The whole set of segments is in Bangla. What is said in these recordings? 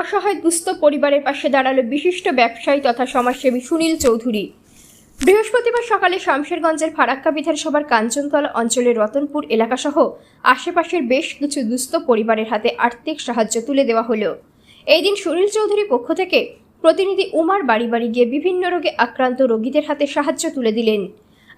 অসহায় দুস্থ পরিবারের পাশে দাঁড়াল বিশিষ্ট ব্যবসায়ী তথা সমাজসেবী সুনীল চৌধুরী। বৃহস্পতিবার সকালে শামশেরগঞ্জের ফারাক্কা বিধানসভার কাঞ্চনতলা অঞ্চলের রতনপুর এলাকাসহ আশেপাশের বেশ কিছু দুস্থ পরিবারের হাতে আর্থিক সাহায্য তুলে দেওয়া হলো। এই দিন সুনীল চৌধুরী পক্ষ থেকে প্রতিনিধি উমার বাড়ি বাড়ি গিয়ে বিভিন্ন রোগে আক্রান্ত রোগীদের হাতে সাহায্য তুলে দিলেন।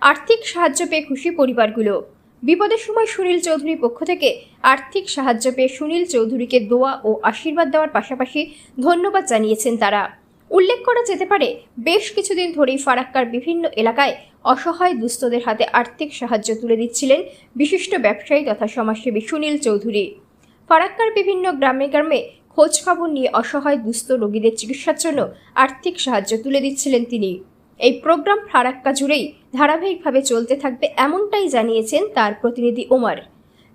আর্থিক সাহায্য পেয়ে খুশি পরিবারগুলো। বিপদের সময় সুনীল চৌধুরী পক্ষ থেকে আর্থিক সাহায্য পেয়ে সুনীল চৌধুরীকে দোয়া ও আশীর্বাদ দেওয়ার পাশাপাশি ধন্যবাদ জানিয়েছেন তারা। উল্লেখ করা যেতে পারে, বেশ কিছুদিন ধরেই ফারাক্কার বিভিন্ন এলাকায় অসহায় দুস্থদের হাতে আর্থিক সাহায্য তুলে দিচ্ছিলেন বিশিষ্ট ব্যবসায়ী তথা সমাজসেবী সুনীল চৌধুরী। ফারাক্কার বিভিন্ন গ্রামে গ্রামে খোঁজ খবর নিয়ে অসহায় দুস্থ রোগীদের চিকিৎসার জন্য আর্থিক সাহায্য তুলে দিচ্ছিলেন তিনি। এই প্রোগ্রাম ফারাক্কা জুড়েই ধারাবাহিকভাবে চলতে থাকবে এমনটাই জানিয়েছেন তার প্রতিনিধি ওমর।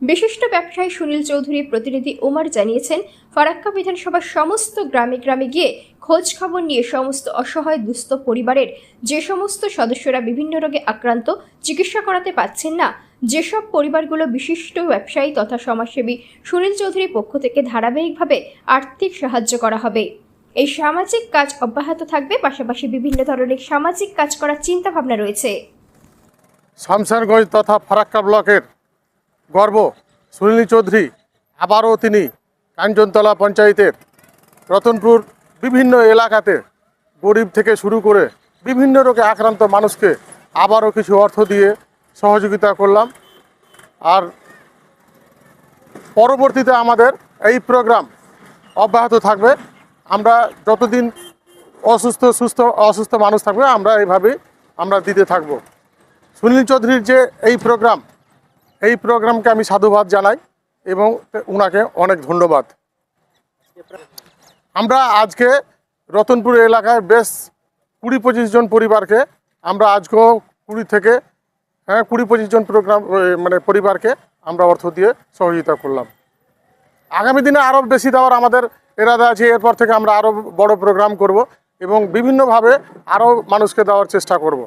বিশিষ্ট ব্যবসায়ী সুনীল চৌধুরী প্রতিনিধি ওমর জানিয়েছেন, ফারাক্কা বিধানসভার সমস্ত গ্রামে গ্রামে গিয়ে খোঁজ খবর নিয়ে সমস্ত অসহায় দুস্থ পরিবারের যে সমস্ত সদস্যরা বিভিন্ন রোগে আক্রান্ত চিকিৎসা করাতে পাচ্ছেন না, যেসব পরিবারগুলো বিশিষ্ট ব্যবসায়ী তথা সমাজসেবী সুনীল চৌধুরীর পক্ষ থেকে ধারাবাহিকভাবে আর্থিক সাহায্য করা হবে। এই সামাজিক কাজ অব্যাহত থাকবে, পাশাপাশি বিভিন্ন ধরনের সামাজিক কাজ করার চিন্তা ভাবনা রয়েছে শামসানগঞ্জ তথা ফারাক্কা ব্লকের গর্ব সুনীল চৌধুরী, আবারও তিনি কাঞ্চনতলা পঞ্চায়েতের রতনপুর বিভিন্ন এলাকাতে গরিব থেকে শুরু করে বিভিন্ন রোগে আক্রান্ত মানুষকে আবারও কিছু অর্থ দিয়ে সহযোগিতা করলাম। আর পরবর্তীতে আমাদের এই প্রোগ্রাম অব্যাহত থাকবে। আমরা যতদিন অসুস্থ, সুস্থ, অসুস্থ মানুষ থাকবে, আমরা এইভাবেই আমরা দিতে থাকব। সুনীল চৌধুরীর যে এই প্রোগ্রাম, এই প্রোগ্রামকে আমি সাধুবাদ জানাই এবং ওনাকে অনেক ধন্যবাদ। আমরা আজকে রতনপুর এলাকায় বেশ কুড়ি পঁচিশ জন পরিবারকে, আমরা আজকেও কুড়ি থেকে হ্যাঁ কুড়ি পঁচিশ জন প্রোগ্রাম মানে পরিবারকে আমরা অর্থ দিয়ে সহযোগিতা করলাম। আগামী দিনে আরও বেশি দেওয়ার আমাদের এরাদা আছে, এরপর থেকে আমরা আরও বড় প্রোগ্রাম করব এবং বিভিন্নভাবে আরও মানুষকে দেওয়ার চেষ্টা করব।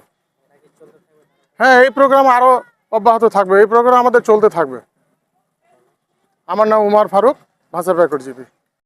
হ্যাঁ এই প্রোগ্রাম আরও অব্যাহত থাকবে, এই প্রোগ্রাম আমাদের চলতে থাকবে। আমার নাম উমার ফারুক ভাষা ব্যাকরজীবী